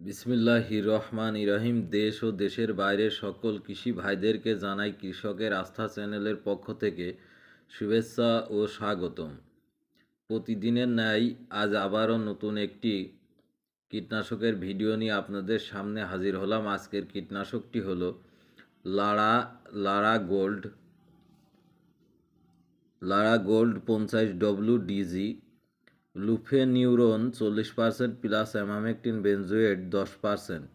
বিসমিল্লাহি রহমান ইরাহিম দেশ ও দেশের বাইরের সকল কৃষি ভাইদেরকে জানাই কৃষকের আস্থা চ্যানেলের পক্ষ থেকে শুভেচ্ছা ও স্বাগতম। প্রতিদিনের ন্যায় আজ আবারও নতুন একটি কীটনাশকের ভিডিও নিয়ে আপনাদের সামনে হাজির হলাম। আজকের কীটনাশকটি হলো লাড়া লাড়া গোল্ড লাড়া গোল্ড পঞ্চাশ ডব্লিউ ডিজি লুফেনিউরন চল্লিশ পার্সেন্ট প্লাস অ্যামামেকটিন বেনজোয়েট দশ পার্সেন্ট।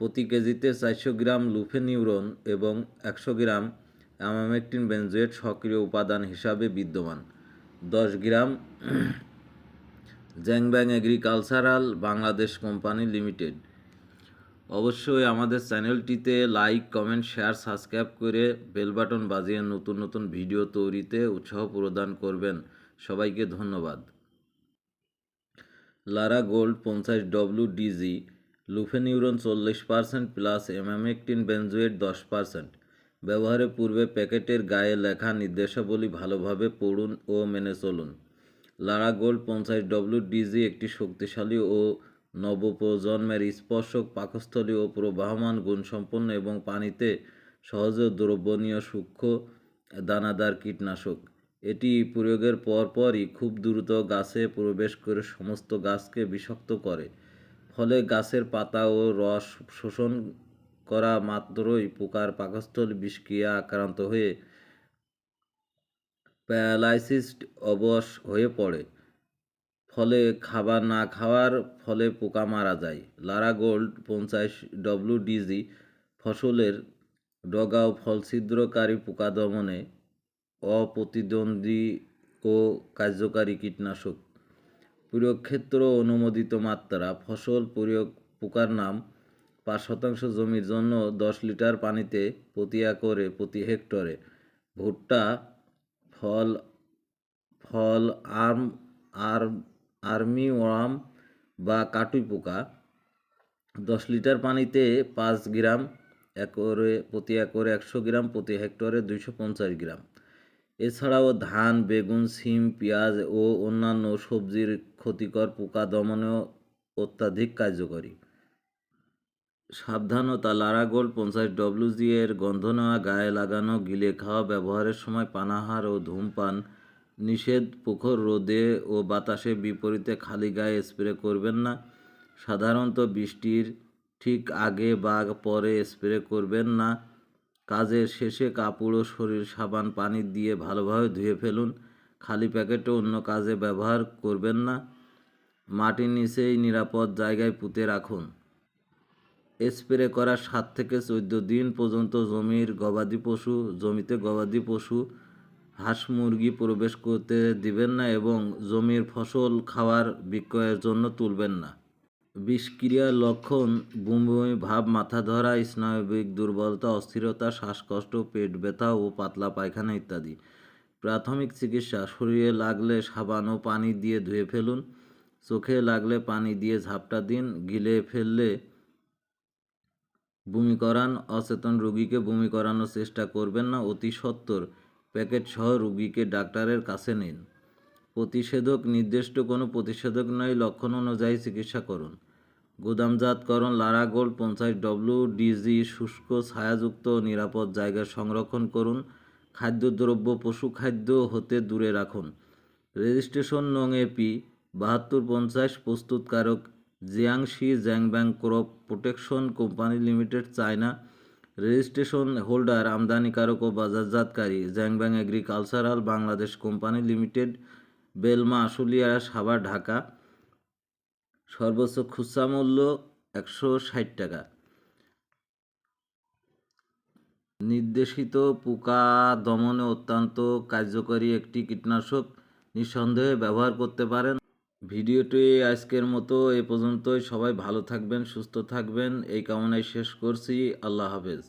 প্রতি কেজিতে চারশো গ্রাম লুফেনিউরন এবং একশো গ্রাম অ্যামামেকটিন বেনজোয়েট সক্রিয় উপাদান হিসাবে বিদ্যমান। দশ গ্রাম জ্যাংব্যাং এগ্রিকালচারাল বাংলাদেশ কোম্পানি লিমিটেড। অবশ্যই আমাদের চ্যানেলটিতে লাইক, কমেন্ট, শেয়ার, সাবস্ক্রাইব করে বেল বাটন বাজিয়ে নতুন নতুন ভিডিও তৈরিতে উৎসাহ প্রদান করবেন। সবাইকে ধন্যবাদ। লারা গোল্ড পঞ্চাশ ডব্লিউ ডিজি লুফেনিউরন চল্লিশ পার্সেন্ট প্লাস এমামেকটিন বেনজোয়েট দশ পার্সেন্ট। ব্যবহারের পূর্বে প্যাকেটের গায়ে লেখা নির্দেশাবলী ভালোভাবে পড়ুন ও মেনে চলুন। লারা গোল্ড পঞ্চাশ ডব্লিউ ডিজি একটি শক্তিশালী ও নবপ্রজন্মের স্পর্শক, পাকস্থলী ও প্রবাহমান গুণসম্পন্ন এবং পানিতে সহজে দ্রবণীয় সূক্ষ্ম দানাদার কীটনাশক। এটি প্রয়োগের পরপরই খুব দ্রুত গাছে প্রবেশ করে সমস্ত গাছকে বিষাক্ত করে। ফলে গাছের পাতা ও রস শোষণ করা মাত্রই পোকার পাকস্থল বিষক্রিয়া আক্রান্ত হয়ে প্যারালাইসিস অবশ হয়ে পড়ে। ফলে খাবার না খাওয়ার ফলে পোকা মারা যায়। লারা গোল্ড পঞ্চাশ ডব্লিউ ডিজি ফসলের ডগা ও ফল ছিদ্রকারী পোকা দমনে অপ্রতিদ্বন্দ্বী ও কার্যকারী কীটনাশক। প্রয়োগ ক্ষেত্র অনুমোদিত মাত্রা, ফসল প্রয়োগ, পোকার নাম, পাঁচ শতাংশ জমির জন্য দশ লিটার পানিতে প্রতি একরে, প্রতি হেক্টরে ভুট্টা, fall fall arm arm armyworm বা কাটুই পোকা। দশ লিটার পানিতে পাঁচ গ্রাম একরে, প্রতি একরে একশো গ্রাম, প্রতি হেক্টরে দুইশো পঞ্চাশ গ্রাম। এছাড়াও ধান, বেগুন, সিম, পেঁয়াজ ও অন্যান্য সবজির ক্ষতিকর পোকা দমনেও অত্যাধিক কার্যকরী। সাবধানতা লারাগোল্ড পঞ্চাশ ডব্লিউজি এর গন্ধ নেওয়া, গায়ে লাগানো, গিলে খাওয়া, ব্যবহারের সময় পানাহার ও ধূমপান, নিষেধ, পুকুর রোদে ও বাতাসে বিপরীতে খালি গায়ে স্প্রে করবেন না। সাধারণত বৃষ্টির ঠিক আগে বা পরে স্প্রে করবেন না। কাজের শেষে কাপড় ও শরীর সাবান, পানি দিয়ে ভালোভাবে ধুয়ে ফেলুন। খালি প্যাকেটও অন্য কাজে ব্যবহার করবেন না। মাটির নিচেই নিরাপদ জায়গায় পুঁতে রাখুন। স্প্রে করার সাত থেকে চোদ্দ দিন পর্যন্ত জমির গবাদি পশু, জমিতে গবাদি পশু, হাঁস মুরগি প্রবেশ করতে দিবেন না এবং জমির ফসল খাওয়ার বিক্রয়ের জন্য তুলবেন না। বিষক্রিয়ার লক্ষণ বমি বমি ভাব, মাথা ধরা, স্নায়বিক দুর্বলতা, অস্থিরতা, শ্বাসকষ্ট, পেট ব্যথা ও পাতলা পায়খানা ইত্যাদি। প্রাথমিক চিকিৎসা, শরীরে লাগলে সাবান ও পানি দিয়ে ধুয়ে ফেলুন, চোখে লাগলে পানি দিয়ে ঝাপটা দিন, গিলে ফেললে বমি করান, অচেতন রোগীকে বমি করানোর চেষ্টা করবেন না, অতি সত্বর প্যাকেট সহ রোগীকে ডাক্তারের কাছে নিন। প্রতিষেধক নির্দিষ্ট কোনো প্রতিষেধক নয়, লক্ষণ অনুযায়ী চিকিৎসা করুন। গুদামজাতকরণ লারা গোল্ড পঞ্চাশ ডব্লিউ ডিজি শুষ্ক, ছায়াযুক্ত, নিরাপদ জায়গায় সংরক্ষণ করুন। খাদ্যদ্রব্য, পশু খাদ্য হতে দূরে রাখুন। রেজিস্ট্রেশন নং এপি বাহাত্তর পঞ্চাশ, প্রস্তুতকারক Jiangxi জ্যাংব্যাং crop protection company limited, China. Registration holder, আমদানিকারক ও বাজারজাতকারী জ্যাংব্যাং এগ্রিকালচারাল বাংলাদেশ কোম্পানি লিমিটেড বেলমা, আশুলিয়া, সাভার, ঢাকা। সর্বোচ্চ খুচরা মূল্য একশো ষাট টাকা। নির্দেশিত পোকা দমনে অত্যন্ত কার্যকরী একটি কীটনাশক। নিঃসন্দেহে ব্যবহার করতে পারেন। ভিডিওটি আজকের মতো এ পর্যন্তই। সবাই ভালো থাকবেন, সুস্থ থাকবেন। এই কামনায় শেষ করছি। আল্লাহ হাফেজ।